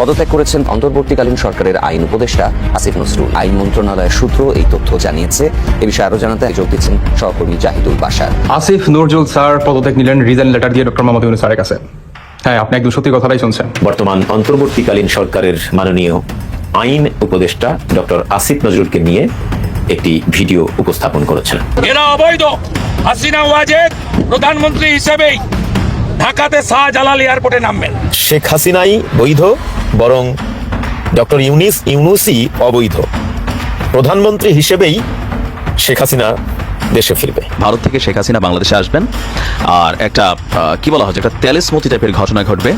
পদত্যাগ করেছেন অন্তর্বর্তীকালীন সরকারের আইন উপদেষ্টা আসিফ নজরুল আইন মন্ত্রণালয়ের সূত্র এই তথ্য জানিয়েছে। এ বিষয়ে আরও জানাতে যোগ দিচ্ছেন সহকর্মী জাহিদুল বাসার আসিফ নজরুল স্যার পদত্যাগ নিলেন রিজাইন লেটার দিয়ে ডক্টর মোহাম্মদ ইউনুস স্যারের কাছে হ্যাঁ আপনি একদম সত্যি কথাটাই শুনছেন। বর্তমান অন্তর্বর্তীকালীন সরকারের মাননীয় আইন উপদেষ্টা ডক্টর আসিফ নজরুলকে নিয়ে একটি ভিডিও উপস্থাপন করেছেন। এরা অবৈধ। হাসিনা ওয়াজেদ প্রধানমন্ত্রী হিসেবেই ঢাকাতে শাহ জালাল এয়ারপোর্টে নামবেন। শেখ হাসিনাই বৈধ বরং ডক্টর ইউনিস ইউনুসি অবৈধ। প্রধানমন্ত্রী হিসেবেই শেখ হাসিনা দেশে ফিরবে। ভারত থেকে শেখ হাসিনা বাংলাদেশে আসবেন। আর একটা কি বলা হয় একটা তেলেসমতি টাইপের ঘটনা ঘটবে।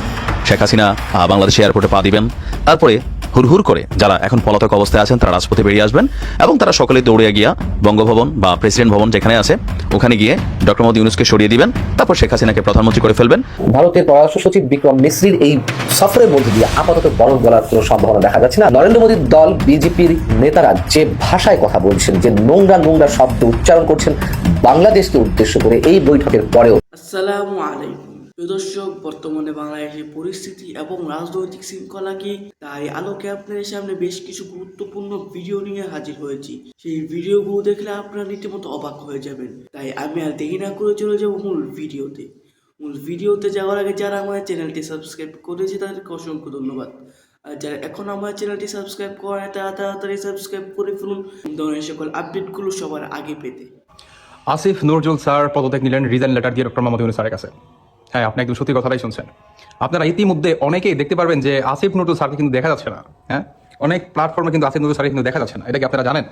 শেখ হাসিনা বাংলাদেশ এয়ারপোর্টে পা দিবেন। তারপরে হুড়হুড় করে। যারা এখন পলাতক অবস্থায় আছেন তারা রাজপথে বেরিয়ে আসবেন এবং তারা সকলে দৌড়ে গিয়া বঙ্গভবন বা প্রেসিডেন্ট ভবন যেখানে আছে ওখানে গিয়ে ডক্টর মোদী ইউনুসকে সরিয়ে দিবেন তারপর শেখ হাসিনাকে প্রধানমন্ত্রী করে ফেলবেন। ভারতের পররাষ্ট্র সচিব বিক্রম মিশ্রির এই সফরের মধ্যে দিয়ে আপাতত বরফ গলার কোনো সম্ভাবনা দেখা যাচ্ছে না। নরেন্দ্র মোদীর দল বিজেপির নেতারা যে ভাষায় কথা বলছেন যে নোংরা নোংরা শব্দ উচ্চারণ করছেন বাংলাদেশকে উদ্দেশ্য করে এই বৈঠকের পরেও আসসালামু আলাইকুম। দর্শক বর্তমানে বাংলাদেশের পরিস্থিতি এবং রাজনৈতিক শৃঙ্খলাকে তাই আলোকে আপনাদের সামনে বেশ কিছু গুরুত্বপূর্ণ ভিডিও নিয়ে হাজির হয়েছি। সেই ভিডিওগুলো দেখলে আপনারা রীতিমতো অবাক হয়ে যাবেন। তাই আমি আর দেরি না করে চলে যাব মূল ভিডিওতে। মূল ভিডিওতে যাওয়ার আগে যারা আমার চ্যানেলটি সাবস্ক্রাইব করেছে, তাদেরকে অসংখ্য ধন্যবাদ। আর যারা এখন আমার চ্যানেলটি সাবস্ক্রাইব করে তারা তাড়াতাড়ি সাবস্ক্রাইব করে ফেলুন। ধরনের সকল আপডেটগুলো সবার আগে পেতে। আসিফ নজরুল স্যার পদত্যাগ নিলেন, রিজাইন লেটার দিয়ে ডক্টর মোহাম্মদ ইউনুস স্যারের কাছে। হ্যাঁ আপনি একদম সত্যি কথাটাই শুনছেন। আপনারা ইতিমধ্যে অনেকেই দেখতে পারবেন যে আসিফ নজরুল স্যারকে কিন্তু দেখা যাচ্ছে না হ্যাঁ? অনেক প্ল্যাটফর্মে কিন্তু আসিফ নজরুল স্যারকে কিন্তু দেখা যাচ্ছে না। এটা কি আপনারা জানেন?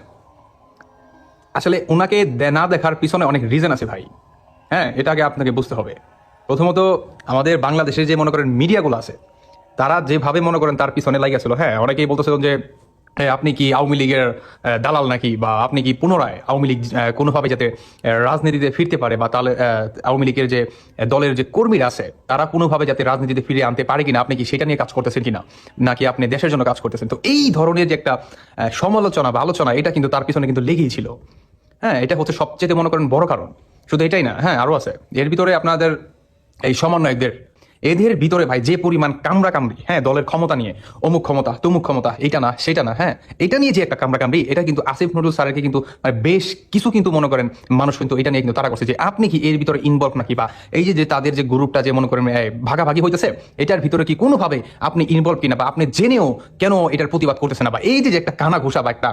আসলে ওনাকে না দেখার পিছনে অনেক রিজন আছে ভাই। হ্যাঁ এটা আগে আপনাকে বুঝতে হবে। প্রথমত, আমাদের বাংলাদেশের যে মনে করেন মিডিয়াগুলো আছে, তারা যেভাবে মনে করেন তার পিছনে লাগিয়েছিল হ্যাঁ অনেকেই বলতেছিল যে হ্যাঁ, আপনি কি আওয়ামী লীগের দালাল নাকি? বা আপনি কি পুনরায় আওয়ামী লীগ কোনোভাবে যাতে রাজনীতিতে ফিরতে পারে বা তাহলে আওয়ামী লীগের যে দলের যে কর্মীরা আছে তারা কোনোভাবে যাতে রাজনীতিতে ফিরে আনতে পারে কিনা? আপনি কি সেটা নিয়ে কাজ করতেছেন কিনা? নাকি আপনি দেশের জন্য কাজ করতেছেন? তো এই ধরনের যে একটা সমালোচনা বা আলোচনা এটা কিন্তু তার পিছনে কিন্তু লেগেই ছিল। হ্যাঁ এটা হচ্ছে সবচেয়ে মনে করেন বড় কারণ। শুধু এটাই না হ্যাঁ আরও আছে। এর ভিতরে আপনাদের এই সমন্বয়কদের এদের ভিতরে ভাই যে পরিমাণ কামড়া কামড়ি হ্যাঁ দলের ক্ষমতা নিয়ে, অমুক ক্ষমতা, তমুক ক্ষমতা, এটা না, সেটা না হ্যাঁ এটা নিয়ে যে একটা কামড়া কামড়ি এটা কিন্তু আসিফ নজরুল স্যারকে কিন্তু মানে বেশ কিছু কিন্তু মনে করেন মানুষ কিন্তু এটা নিয়ে কিন্তু তারা করছে যে আপনি কি এর ভিতরে ইনভলভ নাকি বা এই যে তাদের যে গ্রুপটা যে মনে করেন ভাগাভাগি হইতেছে, এটার ভিতরে কি কোনোভাবে আপনি ইনভলভ কিনা বা আপনি জেনেও কেন এটার প্রতিবাদ করতেছেন না বা এই যে একটা কানা ঘুষা বা একটা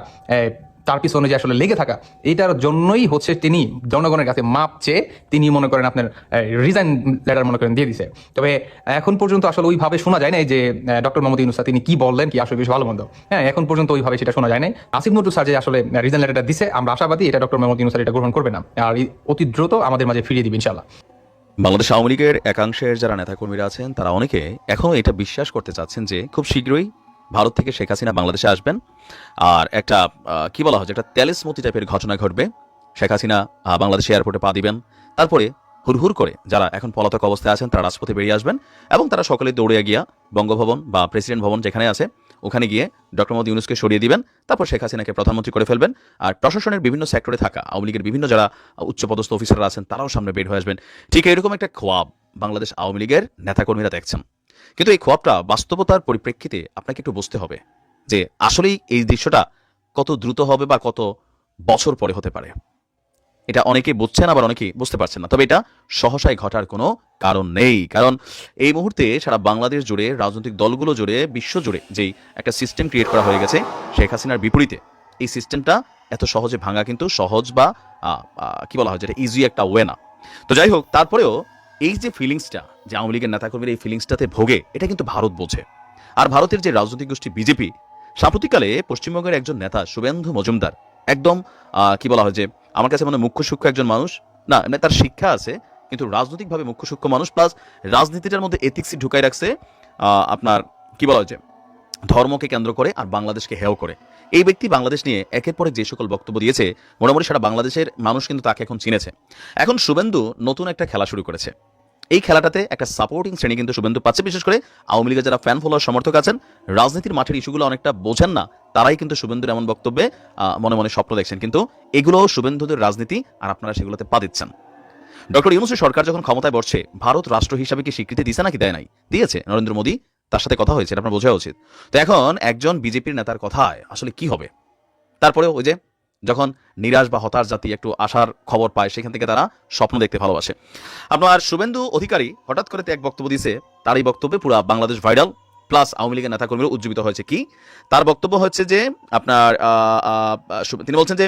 তার পিছনে যে আসলে লেগে থাকা, এটার জন্যই হচ্ছে তিনি জনগণের কাছে মাপ চেয়ে তিনি মনে করেন আপনার রিজাইন লেটার মনে করেন দিয়ে দিছে। তবে এখন পর্যন্ত আসলে ওইভাবে শোনা যায় না যে ডক্টর মোহাম্মদ ইউনুসা তিনি কি বললেন, কি আসলে বেশ ভালো মন্দ। হ্যাঁ এখন পর্যন্ত ওইভাবে সেটা শোনা যায় না আসিফ নজরুল স্যার যে আসলে রিজাইন লেটারটা দিছে, আমরা আশাবাদী এটা ডক্টর মোহাম্মদ ইউনুস এটা গ্রহণ করবে না। আর অতি দ্রুত আমাদের মাঝে ফিরিয়ে দিবে ইনশাল্লাহ বাংলাদেশ আওয়ামী লীগের একাংশের যারা নেতাকর্মীরা আছেন, তারা অনেকে এখনও এটা বিশ্বাস করতে চাচ্ছেন যে খুব শীঘ্রই ভারত থেকে শেখ হাসিনা বাংলাদেশে আসবেন। আর একটা কি বলা হয় যে, একটা তেলেসমতি টাইপের ঘটনা ঘটবে। শেখ হাসিনা বাংলাদেশ এয়ারপোর্টে পা দিবেন। তারপরে হুড়হুড় করে যারা এখন পলাতক অবস্থায় আছেন, তারা রাজপথে বেরিয়ে আসবেন এবং তারা সকলে দৌড়ে গিয়া বঙ্গভবন বা প্রেসিডেন্ট ভবন যেখানে আছে, ওখানে গিয়ে ডক্টর মোদী ইউনুসকে সরিয়ে দিবেন। তারপর শেখ হাসিনাকে প্রধানমন্ত্রী করে ফেলবেন। আর প্রশাসনের বিভিন্ন সেক্টরে থাকা, আওয়ামী লীগের বিভিন্ন যারা উচ্চপদস্থ অফিসাররা আছেন, তারাও সামনে বের হয়ে আসবেন। ঠিক এরকম একটা খোয়াব বাংলাদেশ আওয়ামী লীগের নেতাকর্মীরা দেখছেন। কিন্তু এই খোয়াবটা বাস্তবতার পরিপ্রেক্ষিতে আপনাকে একটু বুঝতে হবে যে আসলেই এই দৃশ্যটা কত দ্রুত হবে বা কত বছর পরে হতে পারে। এটা অনেকে বুঝছেন, আবার অনেকে বুঝতে পারছেন না। তবে এটা সহসায় ঘটার কোনো কারণ নেই। কারণ এই মুহূর্তে সারা বাংলাদেশ জুড়ে, রাজনৈতিক দলগুলো জুড়ে, বিশ্ব জুড়ে যেই একটা সিস্টেম ক্রিয়েট করা হয়ে গেছে, শেখ হাসিনার বিপরীতে এই সিস্টেমটা এত সহজে ভাঙা কিন্তু সহজ বা কি বলা হয়, যেটা ইজি একটা ওয়ে না। তো যাই হোক, তারপরেও এই যে ফিলিংসটা যে আওয়ামী লীগের নেতাকর্মীরা এই ফিলিংসটাতে ভোগে, এটা কিন্তু ভারত বোঝে। আর ভারতের যে রাজনৈতিক গোষ্ঠী বিজেপি, সাম্প্রতিককালে পশ্চিমবঙ্গের একজন নেতা শুভেন্দু মজুমদার, একদম কি বলা হয় যে, আমার কাছে মনে মুখ্য সূক্ষ্ম একজন মানুষ, না মানে তার শিক্ষা আছে, কিন্তু রাজনৈতিকভাবে মুখ্য সূক্ষ্ম মানুষ প্লাস রাজনীতিটার মধ্যে এথিক্সই ঢুকাই রাখছে আপনার, কি বলা হয় যে, ধর্মকে কেন্দ্র করে আর বাংলাদেশকে হেয় করে। এই ব্যক্তি বাংলাদেশ নিয়ে একের পরে যে সকল বক্তব্য দিয়েছে, মোটামুটি সারা বাংলাদেশের মানুষ কিন্তু তাকে এখন চিনেছে। এখন শুভেন্দু নতুন একটা খেলা শুরু করেছে। এই খেলাটাতে একটা সাপোর্টিং শ্রেণি কিন্তু শুভেন্দু পাচ্ছে, বিশেষ করে আওয়ামী লীগের যারা ফ্যান ফলোয়ার সমর্থক আছেন, রাজনীতির মাঠের ইস্যুগুলো অনেকটা বোঝেন না, তারাই কিন্তু শুভেন্দুর এমন বক্তব্যে মনে মনে স্বপ্ন দেখছেন। কিন্তু এগুলো শুভেন্দুদের রাজনীতি আর আপনারা সেগুলোতে পা দিচ্ছেন। ডক্টর ইউনুসের সরকার যখন ক্ষমতায় বসছে, ভারত রাষ্ট্র হিসাবে কি স্বীকৃতি দিছে নাকি দেয় নাই? দিয়েছে নরেন্দ্র মোদী তার সাথে কথা হয়েছে আপনার বোঝা উচিত। তো এখন একজন বিজেপির নেতার কথায় আসলে কি হবে? তারপরে ওই যে যখন নিরাশ বা হতাশ জাতি একটু আশার খবর পায়, সেখান থেকে তারা স্বপ্ন দেখতে ভালোবাসে। আপনার শুভেন্দু অধিকারী হঠাৎ করে এক বক্তব্য দিয়েছে, তার এই বক্তব্যে পুরো বাংলাদেশ ভাইরাল, প্লাস আওয়ামী লীগের নেতাকর্মীরা উজ্জীবিত হয়েছে। কি? তার বক্তব্য হচ্ছে যে, আপনার তিনি বলছেন যে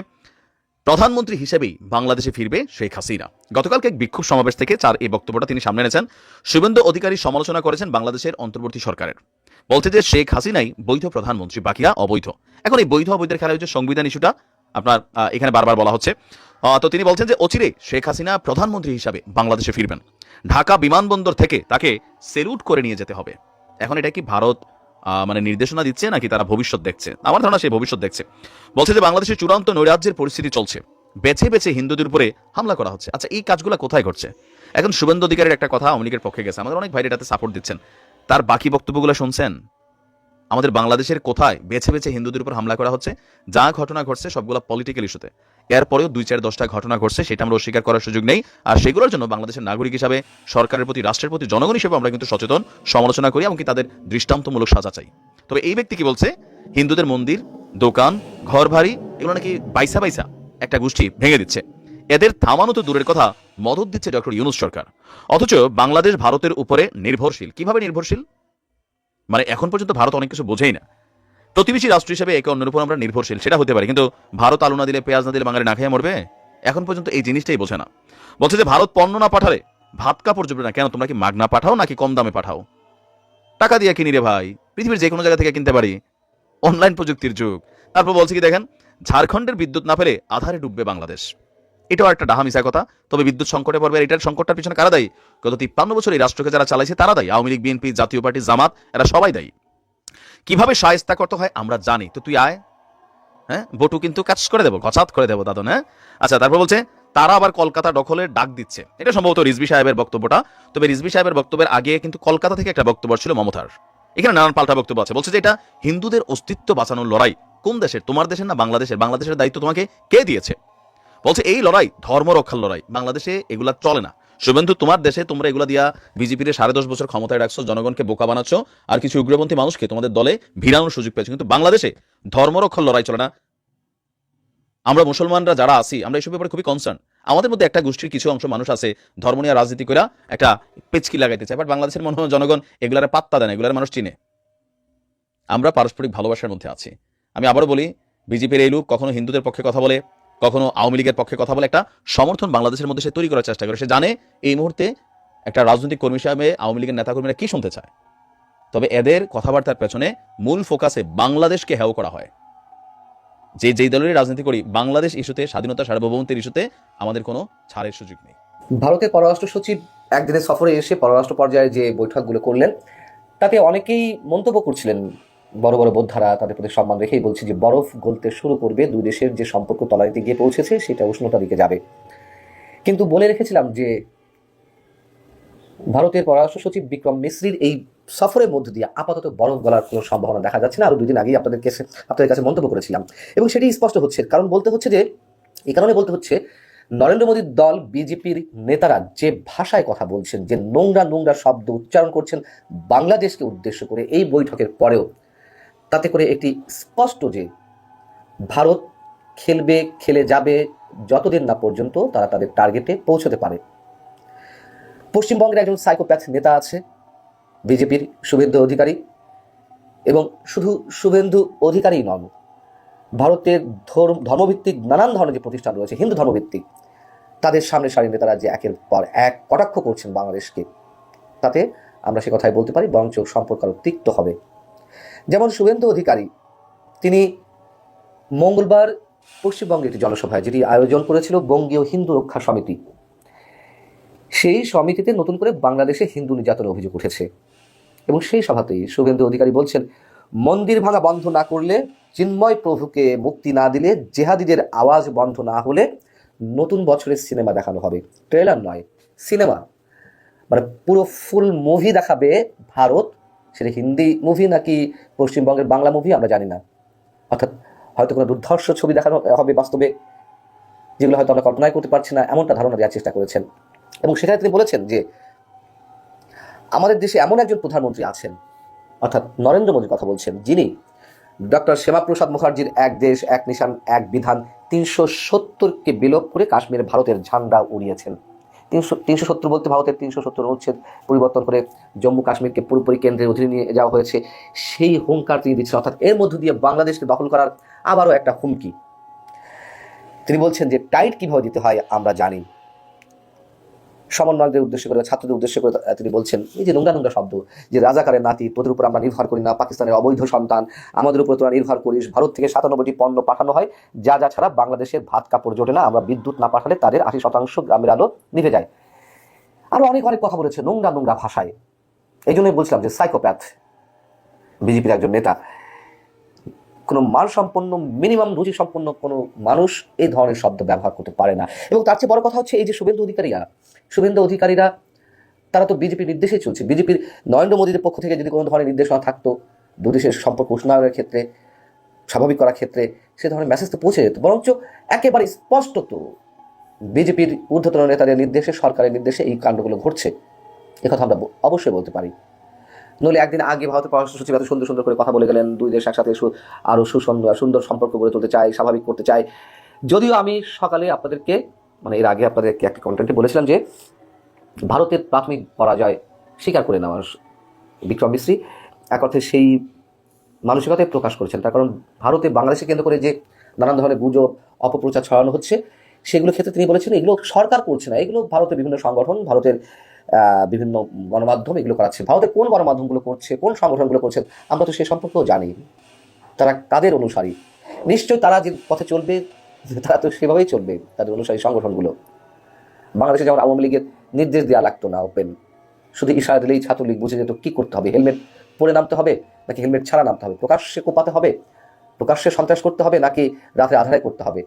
প্রধানমন্ত্রী হিসেবেই বাংলাদেশে ফিরবে শেখ হাসিনা। গতকালকে এক বিক্ষোভ সমাবেশ থেকে চার এই বক্তব্যটা তিনি সামনে এনেছেন। শুভেন্দু অধিকারী সমালোচনা করেছেন বাংলাদেশের অন্তর্বর্তী সরকারের। বলছে যে শেখ হাসিনাই বৈধ প্রধানমন্ত্রী, বাকিরা অবৈধ। এখন এই বৈধ অবৈধের খেলা হচ্ছে সংবিধান ইস্যুটা আপনার এখানে বারবার বলা হচ্ছে। তো তিনি বলছেন যে অচিরে শেখ হাসিনা প্রধানমন্ত্রী হিসাবে বাংলাদেশে ফিরবেন। ঢাকা বিমানবন্দর থেকে তাকে সেলুট করে নিয়ে যেতে হবে। এখন এটা কি ভারত মানে নির্দেশনা দিচ্ছে নাকি তারা ভবিষ্যৎ দেখছে? আমার ধারণা সেই ভবিষ্যৎ দেখছে। বলছে যে বাংলাদেশের চূড়ান্ত নৈরাজ্যের পরিস্থিতি চলছে। বেছে বেছে হিন্দুদের উপরে হামলা করা হচ্ছে। আচ্ছা এই কাজগুলো কোথায় ঘটছে? এখন শুভেন্দু অধিকারের একটা কথা আওয়ামী লীগের পক্ষে গেছে। আমাদের অনেক ভাইরা এটাতে সাপোর্ট দিচ্ছেন। তার বাকি বক্তব্যগুলো শুনছেন? আমাদের বাংলাদেশের কোথায় বেছে বেছে হিন্দুদের উপর হামলা করা হচ্ছে? যা ঘটনা ঘটছে সবগুলো পলিটিক্যাল ইস্যুতে এরপরেও দুই চার দশটা ঘটনা ঘটছে, সেটা আমরা অস্বীকার করার সুযোগ নেই। আর সেগুলোর জন্য বাংলাদেশের নাগরিক হিসাবে, সরকারের প্রতি, রাষ্ট্রের প্রতি, জনগণ হিসেবে আমরা কিন্তু সচেতন, সমালোচনা করি এমনকি তাদের দৃষ্টান্তমূলক সাজা চাই। তবে এই ব্যক্তি কি বলছে? হিন্দুদের মন্দির, দোকান ঘর বাড়ি এগুলো নাকি বাইসা বাইসা একটা গোষ্ঠী ভেঙে দিচ্ছে। এদের থামানো তো দূরের কথা, মদত দিচ্ছে ডক্টর ইউনুস সরকার। অথচ বাংলাদেশ ভারতের উপরে নির্ভরশীল। কীভাবে নির্ভরশীল? মানে এখন পর্যন্ত ভারত অনেক কিছু বোঝেই না। প্রতিবেশী রাষ্ট্র হিসেবে একে অন্যের উপর আমরা নির্ভরশীল, সেটা হতে পারে। কিন্তু ভারত আলু না দিলে, পেঁয়াজ না দিলে বাঙালি না খেয়ে মরবে? এখন পর্যন্ত এই জিনিসটাই বোঝে না। বলছে যে, ভারত পণ্য না পাঠালে ভাত কাপড় জুটবে না? কেন, তোমরা কি মাগনা পাঠাও নাকি কম দামে পাঠাও? টাকা দিয়ে কিনি রে ভাই, পৃথিবীর যে কোনো জায়গা থেকে কিনতে পারি। অনলাইন প্রযুক্তির যুগ। তারপর বলছে কি, দেখেন, ঝাড়খণ্ডের বিদ্যুৎ না পেলে আধারে ডুববে বাংলাদেশ। এটাও একটা ডাহা মিশা কথা। তবে বিদ্যুৎ সংকটে পড়বে এটার সংকটটার পিছনে কারা দায়ী? গত তিপ্পান্ন বছর এই রাষ্ট্রকে যারা চালাইছে, তারা দায়ী। আওয়ামী লীগ, বিএনপি, জাতীয় পার্টি, জামাত, এরা সবাই দায়ী। কীভাবে সায়স্তা করতে হয় আমরা জানি। তো তুই আয়। হ্যাঁ? বটু কিন্তু কাজ করে দেবো গছাত করে দেবো দাদন হ্যাঁ? আচ্ছা তারপর বলছে, তারা আবার কলকাতা দখলের ডাক দিচ্ছে। এটা সম্ভবত রিজবি সাহেবের বক্তব্যটা। তবে রিজবি সাহেবের বক্তব্যের আগে কিন্তু কলকাতা থেকে একটা বক্তব্য ছিল মমতার। এখানে নানান পাল্টা বক্তব্য আছে। বলছে যে এটা হিন্দুদের অস্তিত্ব বাঁচানোর লড়াই। কোন দেশের? তোমার দেশের না বাংলাদেশের? বাংলাদেশের দায়িত্ব তোমাকে কে দিয়েছে? বলছে, এই লড়াই ধর্ম রক্ষার লড়াই। বাংলাদেশে এগুলা চলে না। শুভেন্দু, তোমার দেশে তোমরা এগুলা দিয়া বিজেপির সাড়ে দশ বছর ক্ষমতায় রাখছো, জনগণকে বোকা বানাচ্ছ, আর কিছু উগ্রপন্থী মানুষকে তোমাদের দলে ভিড়ানোর সুযোগ পেয়েছ। কিন্তু বাংলাদেশে ধর্মরক্ষণ লড়াই চলে না। আমরা মুসলমানরা যারা আছি, আমরা এসব ব্যাপারে খুবই কনসার্ন আমাদের মধ্যে একটা গোষ্ঠীর কিছু অংশ মানুষ আছে, ধর্ম নিয়ে রাজনীতি করে একটা পেচকি লাগাইতে চায় বাট বাংলাদেশের মনে হয় জনগণ এগুলার পাত্তা দেয় না, এগুলার মানুষ চিনে। আমরা পারস্পরিক ভালোবাসার মধ্যে আছি। আমি আবারও বলি বিজেপির এই লোক কখনো হিন্দুদের পক্ষে কথা বলে কখনো আওয়ামী লীগের পক্ষে কথা বলে একটা সমর্থন বাংলাদেশের মধ্যে সে তৈরি করার চেষ্টা করে। সে জানে এই মুহূর্তে একটা রাজনৈতিক কর্মী হিসাবে আওয়ামী লীগের নেতাকর্মীরা কি শুনতে চায়। তবে এদের কথাবার্তার পেছনে মূল ফোকাসে বাংলাদেশকে হেয় করা হয়। যে যেই দলেরই রাজনীতি করি, বাংলাদেশ ইস্যুতে, স্বাধীনতা সার্বভৌমত্বের ইস্যুতে আমাদের কোনো ছাড়ের সুযোগ নেই। ভারতের পররাষ্ট্র সচিব একদিনের সফরে এসে পররাষ্ট্র পর্যায়ে যে বৈঠকগুলো করলেন, তাতে অনেকেই মন্তব্য করছিলেন বড় বড় বোদ্ধারা তাদের প্রতি সম্মান রেখেই বলছে যে বরফ গলতে শুরু করবে দুই দেশের যে সম্পর্ক তলানিতে গিয়ে পৌঁছেছে, সেটা উষ্ণতা দিকে যাবে। কিন্তু বলে রেখেছিলাম যে ভারতের পররাষ্ট্র সচিব বিক্রম মিশ্রির এই সফরের মধ্য দিয়ে আপাতত বরফ গলার কোনো সম্ভাবনা দেখা যাচ্ছে না। আরও দুদিন আগেই আপনাদের কাছে আপনাদের কাছে মন্তব্য করেছিলাম। এবং সেটি স্পষ্ট হচ্ছে। কারণ বলতে হচ্ছে যে এই কারণে বলতে হচ্ছে, নরেন্দ্র মোদীর দল, বিজেপির নেতারা যে ভাষায় কথা বলছেন, যে নোংরা নোংরা শব্দ উচ্চারণ করছেন, বাংলাদেশকে উদ্দেশ্য করে এই বৈঠকের পরেও তাতে করে একটি স্পষ্ট যে ভারত খেলবে, খেলে যাবে যতদিন না পর্যন্ত তারা তাদের টার্গেটে পৌঁছতে পারে। পশ্চিমবঙ্গের একজন সাইকোপ্যাথ নেতা আছে, বিজেপির শুভেন্দু অধিকারী। এবং শুধু শুভেন্দু অধিকারী নন, ভারতের ধর্ম- ধর্মভিত্তিক নানান ধরনের যে প্রতিষ্ঠান রয়েছে, হিন্দু ধর্মভিত্তিক, তাদের সামনে সারি নেতারা যে একের পর এক কটাক্ষ করছেন বাংলাদেশকে, তাতে আমরা সে কথাই বলতে পারি, বরঞ্চ সম্পর্ক আরও তিক্ত হবে। যেমন শুভেন্দু অধিকারী, তিনি মঙ্গলবার পশ্চিমবঙ্গে একটি জনসভায়, যেটি আয়োজন করেছিল বঙ্গীয় হিন্দু রক্ষা সমিতি, সেই সমিতিতে নতুন করে বাংলাদেশে হিন্দু নির্যাতনের অভিযোগ উঠেছে। এবং সেই সভাতেই শুভেন্দু অধিকারী বলছেন, মন্দির ভাঙা বন্ধ না করলে, চিন্ময় প্রভুকে মুক্তি না দিলে, জেহাদিদের আওয়াজ বন্ধ না হলে নতুন বছরের সিনেমা দেখানো হবে। ট্রেলার নয়, সিনেমা মানে পুরো ফুল মুভি দেখাবে ভারত সেটা হিন্দি মুভি নাকি পশ্চিমবঙ্গের বাংলা মুভি আমরা জানি না। অর্থাৎ হয়তো কোনো দুর্ধর্ষ ছবি দেখানো হবে বাস্তবে, যেগুলো হয়তো আমরা কল্পনাই করতে পারছি না, এমনটা ধারণা দেওয়ার চেষ্টা করেছেন। এবং সেখানে তিনি বলেছেন যে, আমাদের দেশে এমন একজন প্রধানমন্ত্রী আছেন, অর্থাৎ নরেন্দ্র মোদীর কথা বলছেন, যিনি ডক্টর শ্যামাপ্রসাদ মুখার্জির এক দেশ, এক নিশান, এক বিধান তিনশো সত্তরকে বিলোপ করে কাশ্মীরে ভারতের ঝান্ডা উড়িয়েছেন। তিনশো তিনশো সত্তর বলতে ভারতের তিনশো সত্তর অনুচ্ছেদ পরিবর্তন করে জম্মু কাশ্মীরকে পুরোপুরি কেন্দ্রের অধীনে নিয়ে যাওয়া হয়েছে। সেই হুঙ্কার তিনি দিচ্ছেন। অর্থাৎ এর মধ্য দিয়ে বাংলাদেশকে দখল করার আবারও একটা হুমকি। তিনি বলছেন যে, টাইট কীভাবে দিতে হয় আমরা জানি। সমন্বয়কদের উদ্দেশ্য করে, ছাত্রদের উদ্দেশ্য করে তিনি বলছেন, এই যে নোংরা নোংরা শব্দ, যে রাজাকারের নাতি, তোদের উপর আমরা নির্ভর করি না, পাকিস্তানের অবৈধ সন্তান, আমাদের উপর তোরা নির্ভর করিস, ভারত থেকে সাতানব্বইটি পণ্য পাঠানো হয়, যা যা ছাড়া বাংলাদেশের ভাত কাপড় জোটে না, আমরা বিদ্যুৎ না পাঠালে তাদের আশি শতাংশ গ্রামের আলো নিভে যায়। আরও অনেক অনেক কথা বলেছে নোংরা নোংরা ভাষায়। এই জন্যই বলছিলাম যে সাইকোপ্যাথ বিজেপির একজন নেতা কোনো মান সম্পন্ন মিনিমাম রুচি সম্পন্ন কোনো মানুষ এই ধরনের শব্দ ব্যবহার করতে পারে না। এবং তার চেয়ে বড় কথা হচ্ছে এই যে শুভেন্দু অধিকারীরা শুভেন্দু অধিকারীরা, তারা তো বিজেপির নির্দেশে চলছে। বিজেপির নরেন্দ্র মোদীর পক্ষ থেকে যদি কোনো ধরনের নির্দেশনা থাকতো দু দেশের সম্পর্ক উষ্ণায়নের ক্ষেত্রে, স্বাভাবিক করার ক্ষেত্রে, সে ধরনের মেসেজ তো পৌঁছে যেত। বরঞ্চ একেবারে স্পষ্টত বিজেপির ঊর্ধ্বতন নেতাদের নির্দেশে, সরকারের নির্দেশে এই কাণ্ডগুলো ঘটছে। একথা আমরা অবশ্যই বলতে পারি। নইলে একদিন আগে ভারতের পররাষ্ট্র সচিব এত সুন্দর সুন্দর করে কথা বলে গেলেন, দুই দেশ একসাথে সু- আরও সুসুন্দর সুন্দর সম্পর্ক গড়ে তুলতে চাই, স্বাভাবিক করতে চাই। যদিও আমি সকালে আপনাদেরকে মানে এর আগে আপনাদেরকে একটা কন্টেন্টে বলেছিলাম যে, ভারতের প্রাথমিক পরাজয় স্বীকার করে নেওয়ার বিক্রম মিশ্রী এক অর্থে সেই মানসিকতায় প্রকাশ করেছেন। তার কারণ ভারতে বাংলাদেশে কেন্দ্র করে যে নানান ধরনের গুজব অপপ্রচার ছড়ানো হচ্ছে, সেগুলো ক্ষেত্রে তিনি বলেছেন এগুলো সরকার করছে না, এগুলো ভারতের বিভিন্ন সংগঠন, ভারতের বিভিন্ন গণমাধ্যম এগুলো করাচ্ছে। ভারতের কোন গণমাধ্যমগুলো করছে, কোন সংগঠনগুলো করছে, আমরা তো সে সম্পর্কেও জানি। তারা কাদের অনুসারী? নিশ্চয়ই তারা যে পথে চলবে, তারা তো সেভাবেই চলবে, তাদের অনুসারী সংগঠনগুলো। বাংলাদেশে যেমন আওয়ামী লীগের নির্দেশ দেওয়া লাগতো না ওপেন শুধু ইশারা দিলেই ছাত্রলীগ বুঝে যেত কী করতে হবে। হেলমেট পরে নামতে হবে নাকি হেলমেট ছাড়া নামতে হবে? প্রকাশ্যে কোপাতে হবে? প্রকাশ্যে সন্ত্রাস করতে হবে নাকি রাতে আধারে করতে হবে?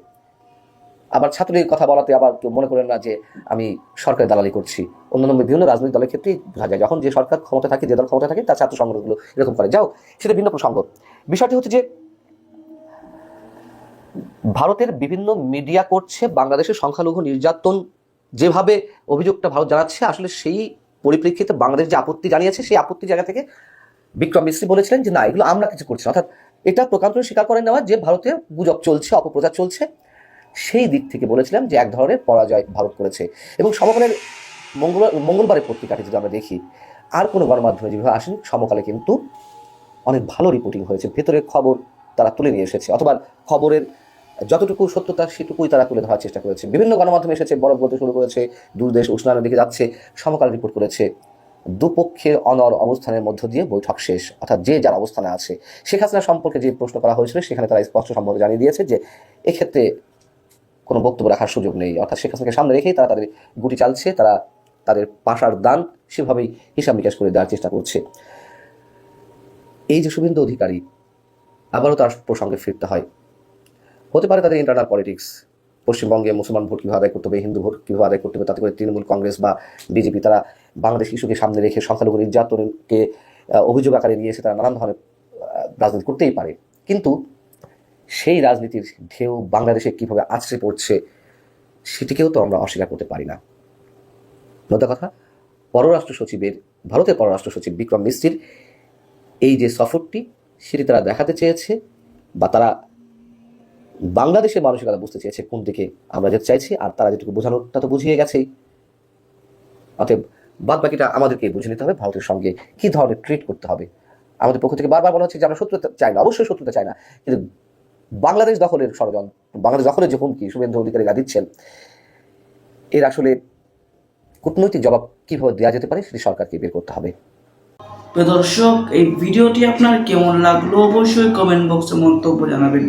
আবার ছাত্রলীগের কথা বলাতে আবার কেউ মনে করেন না যে আমি সরকারি দালালি করছি। অন্যান্য বিভিন্ন রাজনৈতিক দলের ক্ষেত্রেই বোঝা যায়, যখন যে সরকার ক্ষমতা থাকে, যে দল ক্ষমতা থাকে, তার ছাত্র সংগঠনগুলো এরকম করে। যাও, সেটা ভিন্ন প্রসঙ্গ। বিষয়টি হচ্ছে যে ভারতের বিভিন্ন মিডিয়া করছে বাংলাদেশের সংখ্যালঘু নির্যাতন। যেভাবে অভিযোগটা ভারত জানাচ্ছে, আসলে সেই পরিপ্রেক্ষিতে বাংলাদেশ যে আপত্তি জানিয়েছে, সেই আপত্তি জায়গা থেকে বিক্রম মিশ্রী বলেছিলেন যে, না, এগুলো আমরা কিছু করছি অর্থাৎ এটা প্রকান্ত স্বীকার করে নেওয়া যে ভারতে গুজব চলছে, অপপ্রচার চলছে। সেই দিক থেকে বলেছিলাম যে এক ধরনের পরাজয় ভারত করেছে। এবং সমকালের মঙ্গল মঙ্গলবারের পত্রিকাটি যদি আমরা দেখি, আর কোনো গণমাধ্যমে যেভাবে আসেন, সমকালে কিন্তু অনেক ভালো রিপোর্টিং হয়েছে। ভেতরের খবর তারা তুলে নিয়ে এসেছে, অথবা খবরের যতটুকু সত্যতা সেটুকুই তারা তুলে ধরার চেষ্টা করেছে। বিভিন্ন গণমাধ্যমে এসেছে, বরফ বলতে শুরু করেছে, দূর দেশ উষ্ণায়নের দিকে যাচ্ছে, সমকাল রিপোর্ট করেছে। দুপক্ষের অনর অবস্থানের মধ্য দিয়ে বৈঠক শেষ, অর্থাৎ যে যার অবস্থানে আছে। শেখ হাসিনা সম্পর্কে যে প্রশ্ন করা হয়েছিল, সেখানে তারা স্পষ্ট সম্পর্কে জানিয়ে দিয়েছে যে এক্ষেত্রে কোনো বক্তব্য রাখার সুযোগ নেই। অর্থাৎ শেখ হাসিনাকে সামনে রেখেই তারা তাদের গুটি চালছে, তারা তাদের পাশার দান সেভাবেই হিসাব নিকাশ করে দেওয়ার চেষ্টা করছে। এই যে শুভেন্দু অধিকারী, আবারও তার প্রসঙ্গে ফিরতে হয়। হতে পারে তাদের ইন্টারনাল পলিটিক্স পশ্চিমবঙ্গে মুসলমান ভোট কীভাবে আদায় করতে হবে, হিন্দু ভোট কীভাবে আদায় করতে হবে, তাতে করে তৃণমূল কংগ্রেস বা বিজেপি, তারা বাংলাদেশ ইস্যুকে সামনে রেখে সংখ্যালঘু নির্যাতনকে অভিযোগ আকারে নিয়ে এসে তারা নানান ধরনের রাজনীতি করতেই পারে। কিন্তু সেই রাজনীতির ঢেউ বাংলাদেশে কীভাবে আছড়ে পড়ছে, সেটিকেও তো আমরা অস্বীকার করতে পারি না। মোদ্দা কথা, পররাষ্ট্র সচিবের, ভারতের পররাষ্ট্র সচিব বিক্রম মিস্ত্রির এই যে সফরটি, সেটি তারা দেখাতে চেয়েছে বা তারা বাংলাদেশের মানসিকতা বুঝতে চেয়েছে কোন দিকে আমরা যেতে চাইছি, আর তারা যেটুকু বোঝানোটা তো বুঝিয়ে গেছেই। অতএব বাদ বাকিটা আমাদেরকে বুঝে নিতে হবে, ভারতের সঙ্গে কি ধরনের ট্রিট করতে হবে। আমাদের পক্ষ থেকে বারবার বলা হচ্ছে যে আমরা শত্রুতা চাই না, অবশ্যই শত্রুতা চাই না, কিন্তু বাংলাদেশ দখলের ষড়যন্ত্র, বাংলাদেশ দখলের যে হুমকি শুভেন্দু অধিকারীরা দিচ্ছেন, এর আসলে কূটনৈতিক জবাব কীভাবে দেওয়া যেতে পারে সেটি সরকারকে বের করতে হবে। দর্শক, এই ভিডিওটি আপনার কেমন লাগল অবশ্যই কমেন্ট বক্সে মন্তব্য জানাবেন।